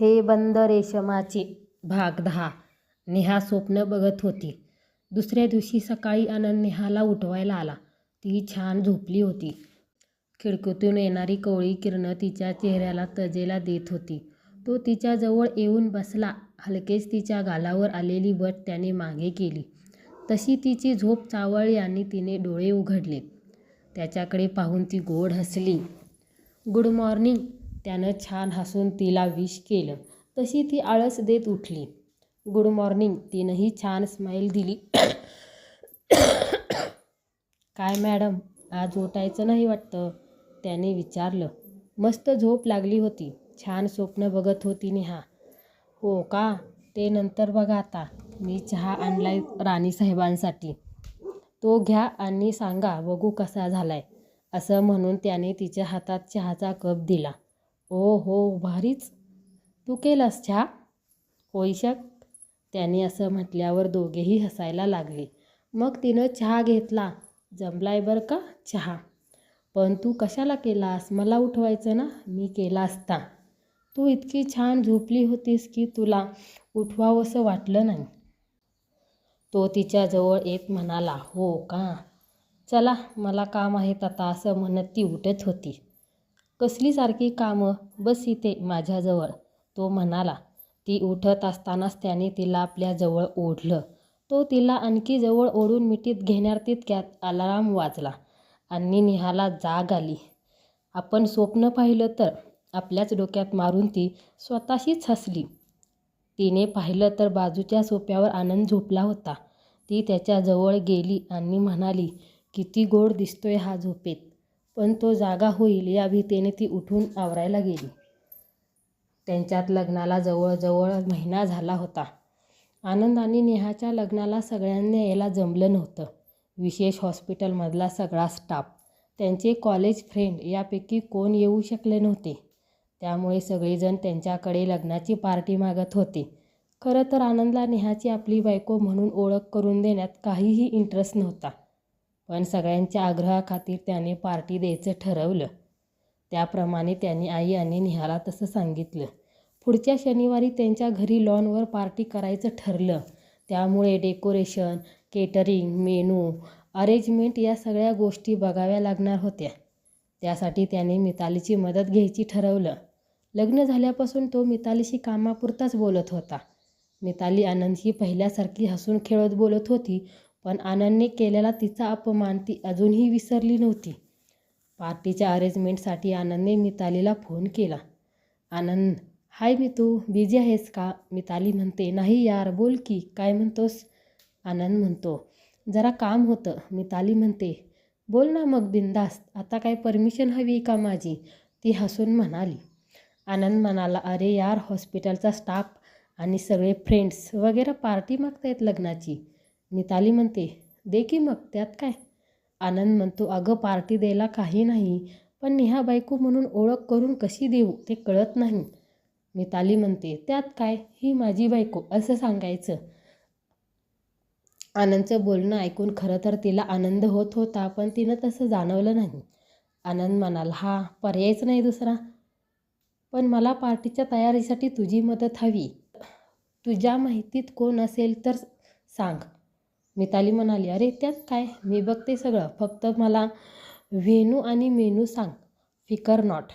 हे बंद रेशमाचे भाग दहा. नेहा स्वप्न बघत होती. दुसऱ्या दिवशी सकाळी आनंद नेहाला उठवायला आला. ती छान झोपली होती. खिडकीतून येणारी कोवळी किरणं तिच्या चेहऱ्याला तजेला देत होती. तो तिच्याजवळ येऊन बसला. हलकेच तिच्या गालावर आलेली बट त्याने मागे केली. तशी तिची झोप चावळली आणि तिने डोळे उघडले. त्याच्याकडे पाहून ती गोड हसली. Good morning. त्यानं छान हसून तिला विश केलं. तशी ती आळस देत उठली. Good morning. तिनंही छान स्माईल दिली. काय मॅडम? आज उठायचं नाही वाटतं? त्याने विचारलं. मस्त झोप लागली होती. छान स्वप्न बघत होती नेहा. हो का? ते नंतर बघा आता. मी चहा आणलाय राणीसाहेबांसाठी तो घ्या आणि सांगा बघू कसा झालाय. असं म्हणून त्याने तिच्या हातात चहाचा कप दिला. ओ हो भारीच. तू केलास चहा? होईशक त्याने असं म्हटल्यावर दोघेही हसायला लागले. मग तिनं चहा घेतला. जमलाय बरं का चहा? पण तू कशाला केलास? मला उठवायचं ना? मी केला असता. तू इतकी छान झोपली होतीस की तुला उठवावंसं वाटलं नाही. तो तिच्याजवळ येत म्हणाला हो का? चला मला काम आहेत आता असं म्हणत ती उठत होती. कसली सारखी कामं? बस इथे माझ्याजवळ. तो म्हणाला. ती उठत असतानाच त्याने तिला आपल्याजवळ ओढलं. तो तिला आणखी जवळ ओढून मिठीत घेणार तितक्यात अलाराम वाजला. आणि निहाला जाग आली. आपण स्वप्न पाहिलं तर आपल्याच डोक्यात मारून ती स्वतःशीच हसली. तिने पाहिलं तर बाजूच्या सोप्यावर आनंद झोपला होता. ती त्याच्याजवळ गेली. आणि म्हणाली किती गोड दिसतोय हा झोपेत. पण तो जागा होईल या भीतीने ती उठून आवरायला गेली. त्यांच्यात लग्नाला जवळजवळ महिना झाला होता. आनंद आणि नेहाच्या लग्नाला सगळ्यांना यायला जमलं नव्हतं. विशेष हॉस्पिटलमधला सगळा स्टाफ त्यांचे कॉलेज फ्रेंड यापैकी कोण येऊ शकले नव्हते. त्यामुळे सगळेजण त्यांच्याकडे लग्नाची पार्टी मागत होते. खरं तर आनंदला नेहाची आपली बायको म्हणून ओळख करून देण्यात काहीही इंटरेस्ट नव्हता. पण सगळ्यांच्या आग्रहाखातीर त्याने पार्टी द्यायचं ठरवलं. त्याप्रमाणे त्याने आई आणि निहाला तसं सांगितलं. पुढच्या शनिवारी त्यांच्या घरी लॉनवर पार्टी करायचं ठरलं. त्यामुळे डेकोरेशन केटरिंग मेनू अरेंजमेंट या सगळ्या गोष्टी बघाव्या लागणार होत्या. त्यासाठी त्याने मितालीची मदत घ्यायची ठरवलं. लग्न झाल्यापासून तो मितालीशी कामापुरताच बोलत होता. मिताली आनंदशी पहिल्यासारखी हसून खेळत बोलत होती पण आनंदने केलेला तिचा अपमान ती अजूनही विसरली नव्हती. पार्टीच्या अरेंजमेंटसाठी आनंदने मितालीला फोन केला. आनंद हाय मितू बिझी आहेस का? मिताली म्हणते. नाही यार बोल की काय म्हणतोस? आनंद म्हणतो. जरा काम होतं. मिताली म्हणते. बोल ना मग बिंदास्त आता काय परमिशन हवी का माझी? ती हसून म्हणाली. आनंद म्हणाला अरे यार हॉस्पिटलचा स्टाफ आणि सगळे फ्रेंड्स वगैरे पार्टी मागतायत लग्नाची. मिताली म्हणते दे की मग त्यात काय? आनंद म्हणतो अगं पार्टी द्यायला काही नाही पण नेहा बायको म्हणून ओळख करून कशी देऊ ते कळत नाही. मिताली म्हणते त्यात काय? ही माझी बायको असं सांगायचं. आनंदचं बोलणं ऐकून खरं तर तिला आनंद होत होता पण तिनं तसं जाणवलं नाही. आनंद म्हणाला हा पर्यायच नाही दुसरा. पण मला पार्टीच्या तयारीसाठी तुझी मदत हवी. तुझ्या माहितीत कोण असेल तर सांग. मिताली म्हणाली अरे त्यात काय? मी बघते सगळं. फक्त मला व्हेनू आणि मेनू सांग. फिकर नॉट.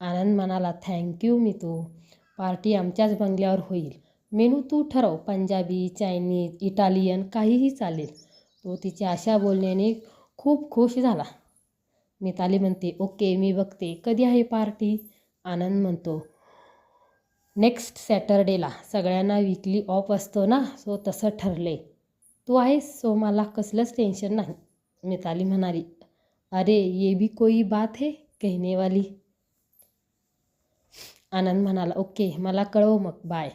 आनंद म्हणाला थँक्यू मी तू पार्टी आमच्याच बंगल्यावर होईल. मेनू तू ठरव. पंजाबी चायनीज इटालियन काहीही चालेल. तो तिच्या अशा बोलण्याने खूप खुश झाला. मिताली म्हणते ओके मी बघते. कधी आहे पार्टी? आनंद म्हणतो नेक्स्ट सॅटरडेला. सगळ्यांना विकली ऑफ असतो ना? सो तसं ठरले तू आहेस सो मला कसलंच टेन्शन नाही मिताली म्हणाली. अरे ये भी कोई बात है कहनेवाली. आनंद म्हणाला ओके मला कळव मग बाय.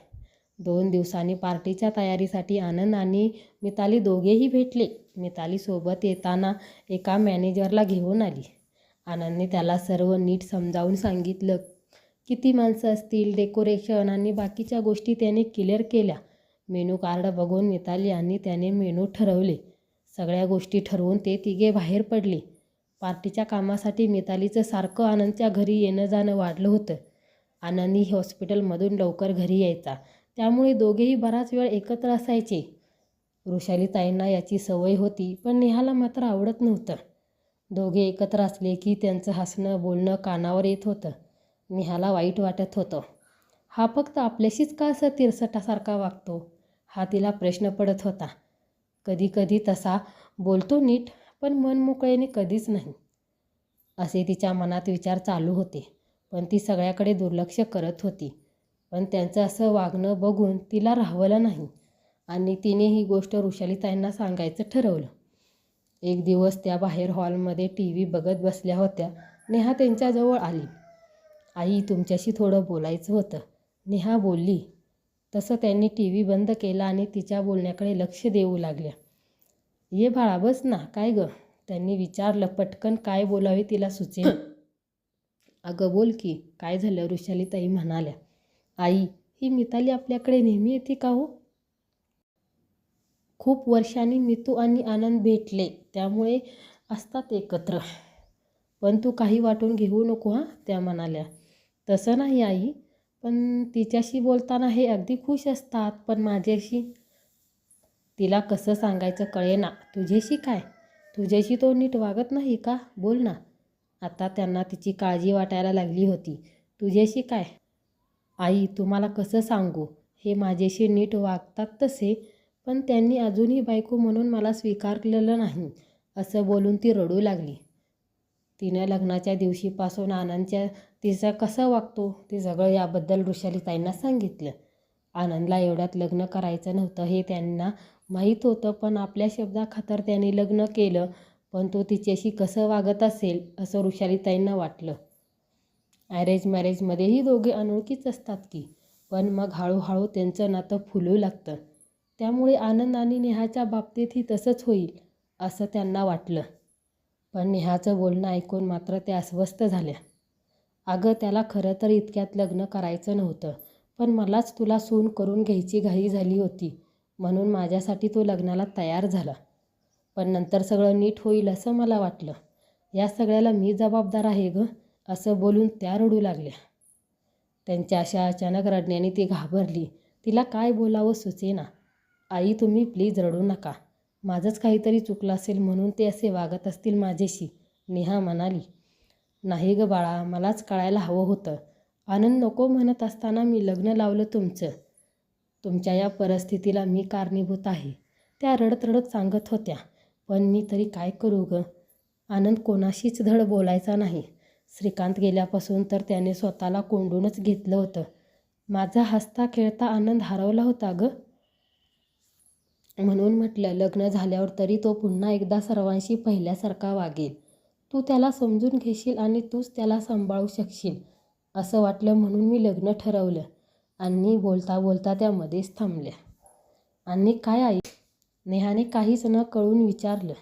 दोन दिवसांनी पार्टीच्या तयारीसाठी आनंद आणि मिताली दोघेही भेटले. मिताली सोबत येताना एका मॅनेजरला घेऊन आली. आनंदने त्याला सर्व नीट समजावून सांगितलं. किती माणसं असतील डेकोरेशन आणि बाकीच्या गोष्टी त्याने क्लिअर केल्या. मेनू कार्ड बघून मिताली आणि त्याने मेनू ठरवले. सगळ्या गोष्टी ठरवून ते तिघे बाहेर पडले. पार्टीच्या कामासाठी मितालीचं सारखं आनंदच्या घरी येणं जाणं वाढलं होतं. आनंदी हॉस्पिटलमधून लवकर घरी यायचा. त्यामुळे दोघेही बराच वेळ एकत्र असायचे. वृषालीताईंना याची सवय होती पण नेहाला मात्र आवडत नव्हतं. दोघे एकत्र असले की त्यांचं हसणं बोलणं कानावर येत होतं. नेहाला वाईट वाटत होतं. हा फक्त आपल्याशीच का असं तिरसटासारखा वागतो? हा तिला प्रश्न पडत होता. कधी कधी तसा बोलतो नीट पण मन मोकळेने कधीच नाही. असे तिच्या मनात विचार चालू होते पण ती सगळ्याकडे दुर्लक्ष करत होती. पण त्यांचं असं वागणं बघून तिला राहवलं नाही आणि तिने ही गोष्ट ऋषालीताईंना सांगायचं ठरवलं. एक दिवस त्या बाहेर हॉलमध्ये टी व्ही बघत बसल्या होत्या. नेहा त्यांच्याजवळ आली. आई तुमच्याशी थोडं बोलायचं होतं. नेहा बोलली तसं त्यांनी टी व्ही बंद केला आणि तिच्या बोलण्याकडे लक्ष देऊ लागल्या. ये बाळा बस ना काय गं त्यांनी विचारलं पटकन काय बोलावे तिला सुचे अगं बोल की काय झालं वृषालीताई म्हणाल्या. आई ही मिताली आपल्याकडे नेहमी येते का हो? खूप वर्षांनी मितू आणि आनंद भेटले त्यामुळे असतात एकत्र. पण तू काही वाटून घेऊ नको हां त्या म्हणाल्या. तसं नाही आई. पण तिच्याशी बोलताना हे अगदी खुश असतात. पण माझ्याशी तिला कसं सांगायचं कळेना. तुझ्याशी काय? तुझ्याशी तो नीट वागत नाही का? बोल ना. आता त्यांना तिची काळजी वाटायला लागली होती. तुझ्याशी काय? आई तुम्हाला कसं सांगू? हे माझ्याशी नीट वागतात तसे पण त्यांनी अजूनही बायको म्हणून मला स्वीकारलेलं नाही. असं बोलून ती रडू लागली. तिनं लग्नाच्या दिवशीपासून आनंदच्या तिचा कसं वागतो ते सगळं याबद्दल वृषालीताईंना सांगितलं. आनंदला एवढ्यात लग्न करायचं नव्हतं हे त्यांना माहीत होतं पण आपल्या शब्दाखातर त्याने लग्न केलं पण तो तिच्याशी कसं वागत असेल असं वृषालीताईंना वाटलं. ॲरेंज मॅरेजमध्येही दोघे अनोळखीच असतात की पण मग हळूहळू त्यांचं नातं फुलू लागतं. त्यामुळे आनंद आणि नेहाच्या बाबतीतही तसंच होईल असं त्यांना वाटलं. पण नेहाचं बोलणं ऐकून मात्र त्या अस्वस्थ झाल्या. अगं त्याला खरं तर इतक्यात लग्न करायचं नव्हतं पण मलाच तुला सून करून घ्यायची घाई झाली होती म्हणून माझ्यासाठी तो लग्नाला तयार झाला. पण नंतर सगळं नीट होईल असं मला वाटलं. या सगळ्याला मी जबाबदार आहे गं असं बोलून त्या रडू लागल्या. त्यांच्या अशा अचानक रडण्याने ती घाबरली. तिला काय बोलावं सुचेना. आई तुम्ही प्लीज रडू नका. माझंच काहीतरी चुकलं असेल म्हणून ते असे वागत असतील माझ्याशी नेहा म्हणाली. नाही ग बाळा मलाच कळायला हवं होतं. आनंद नको म्हणत असताना मी लग्न लावलं तुमचं. तुमच्या या परिस्थितीला मी कारणीभूत आहे. त्या रडत रडत सांगत होत्या. पण मी तरी काय करू ग? आनंद कोणाशीच धड बोलायचा नाही. श्रीकांत गेल्यापासून तर त्याने स्वतःला कोंडूनच घेतलं होतं. माझा हसता खेळता आनंद हरवला होता गं. म्हणून म्हटलं लग्न झाल्यावर तरी तो पुन्हा एकदा सर्वांशी पहिल्यासारखा वागेल. तू त्याला समजून घेशील आणि तूच त्याला सांभाळू शकशील असं वाटलं म्हणून मी लग्न ठरवलं. आणि बोलता बोलता त्यामध्येच थांबल्या. आणि काय आई? नेहाने काहीच न कळून विचारलं.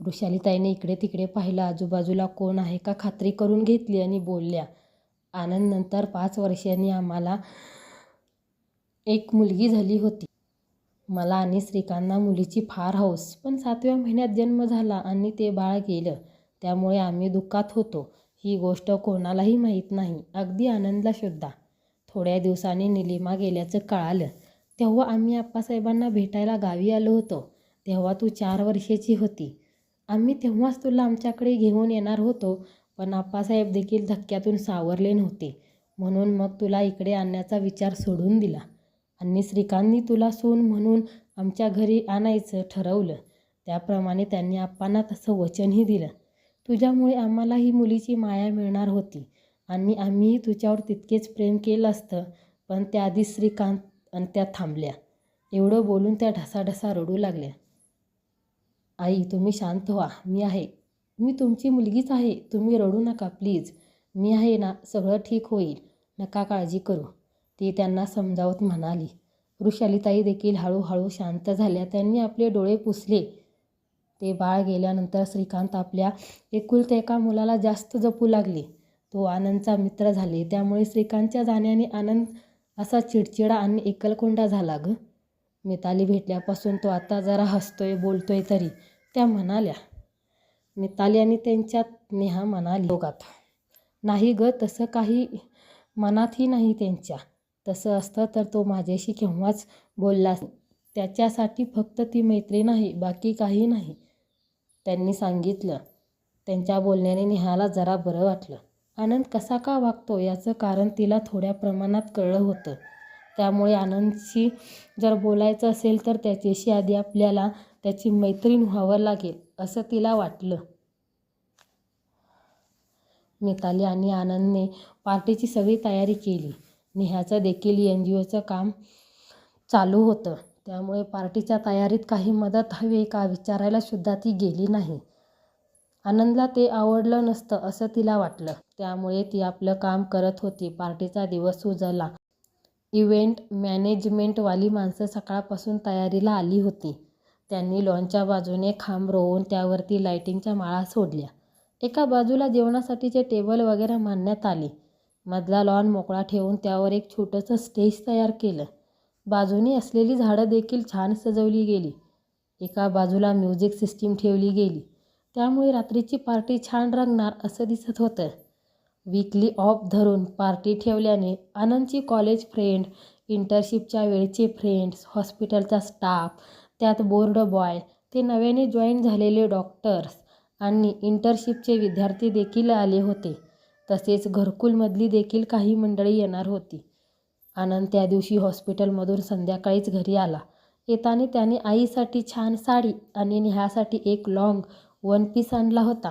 वृषालीताईने इकडे तिकडे पाहिलं आजूबाजूला कोण आहे का खात्री करून घेतली आणि बोलल्या आनंद नंतर पाच वर्षांनी आम्हाला एक मुलगी झाली होती. मला आणि श्रीकांतना मुलीची फार हौस. पण सातव्या महिन्यात जन्म झाला आणि ते बाळ गेलं. त्यामुळे आम्ही दुःखात होतो. ही गोष्ट कोणालाही माहीत नाही. अगदी आनंदला सुद्धा थोड्या दिवसांनी निलिमा गेल्याचं कळालं. तेव्हा आम्ही आप्पासाहेबांना भेटायला गावी आलो होतो. तेव्हा तू चार वर्षाची होती. आम्ही तेव्हाच तुला आमच्याकडे घेऊन येणार होतो पण आप्पासाहेब देखील धक्क्यातून सावरले नव्हते. म्हणून मग तुला इकडे आणण्याचा विचार सोडून दिला. आणि श्रीकांतनी तुला सून म्हणून आमच्या घरी आणायचं ठरवलं. त्याप्रमाणे त्यांनी आप्पांना तसं वचनही दिलं. तुझ्यामुळे आम्हाला ही मुलीची माया मिळणार होती. आणि आम्हीही तुझ्यावर तितकेच प्रेम केलं असतं. पण त्याआधी श्रीकांत आणि त्या थांबल्या. एवढं बोलून त्या ढसाढसा रडू लागल्या. आई तुम्ही शांत व्हा. मी आहे. मी तुमची मुलगीच आहे. तुम्ही रडू नका प्लीज. मी आहे ना. सगळं ठीक होईल. नका काळजी करू. ती त्यांना समजावत म्हणाली. वृषालीताई देखील हळूहळू शांत झाल्या. त्यांनी आपले डोळे पुसले. ते बाळ गेल्यानंतर श्रीकांत आपल्या एकुलत्या एका मुलाला जास्त जपू लागले. तो आनंदचा मित्र झाले. त्यामुळे श्रीकांतच्या जाण्याने आनंद असा चिडचिडा आणि एकलकोंडा झाला ग. मिताली भेटल्यापासून तो आता जरा हसतोय बोलतोय तरी. त्या म्हणाल्या मिताली आणि त्यांच्यात नेहा म्हणाली दोघात. नाही ग तसं काही मनातही नाही त्यांच्या. तसं असतं तर तो माझ्याशी केव्हाच बोलला त्याच्यासाठी फक्त ती मैत्रीण आहे बाकी काही नाही. त्यांनी सांगितलं. त्यांच्या बोलण्याने नेहाला जरा बरं वाटलं. आनंद कसा का वागतो याचं कारण तिला थोड्या प्रमाणात कळलं होतं. त्यामुळे आनंदशी जर बोलायचं असेल तर त्याच्याशी आधी आपल्याला त्याची मैत्रीण व्हावं लागेल असं तिला वाटलं. मिताली आणि आनंदने पार्टीची सगळी तयारी केली. नेहाचं देखील एन जी ओचं काम चालू होतं. त्यामुळे पार्टीच्या तयारीत काही मदत हवी का विचारायला सुद्धा ती गेली नाही. आनंदला ते आवडलं नसतं असं तिला वाटलं. त्यामुळे ती आपलं काम करत होती. पार्टीचा दिवस उजळला इव्हेंट मॅनेजमेंटवाली माणसं सकाळपासून तयारीला आली होती. त्यांनी लॉनच्या बाजूने खांब रोवून त्यावरती लाईटिंगच्या माळा सोडल्या. एका बाजूला जेवणासाठीचे टेबल वगैरे मांडण्यात आले. मधला लॉन मोकळा ठेवून त्यावर एक छोटंसं स्टेज तयार केलं. बाजूने असलेली झाडं देखील छान सजवली गेली. एका बाजूला म्युझिक सिस्टीम ठेवली गेली. त्यामुळे रात्रीची पार्टी छान रंगणार असं दिसत होतं. वीकली ऑफ धरून पार्टी ठेवल्याने आनंदची कॉलेज फ्रेंड इंटर्नशिपच्या वेळचे फ्रेंड्स हॉस्पिटलचा स्टाफ त्यात बोर्ड बॉय ते नव्याने जॉईन झालेले डॉक्टर्स आणि इंटर्नशिपचे विद्यार्थी देखील आले होते. तसेच घरकुलमधली देखील काही मंडळी येणार होती. आनंद त्या दिवशी हॉस्पिटलमधून संध्याकाळीच घरी आला. येताना त्याने आईसाठी छान साडी आणि नेहासाठी एक लाँग वन पीस आणला होता.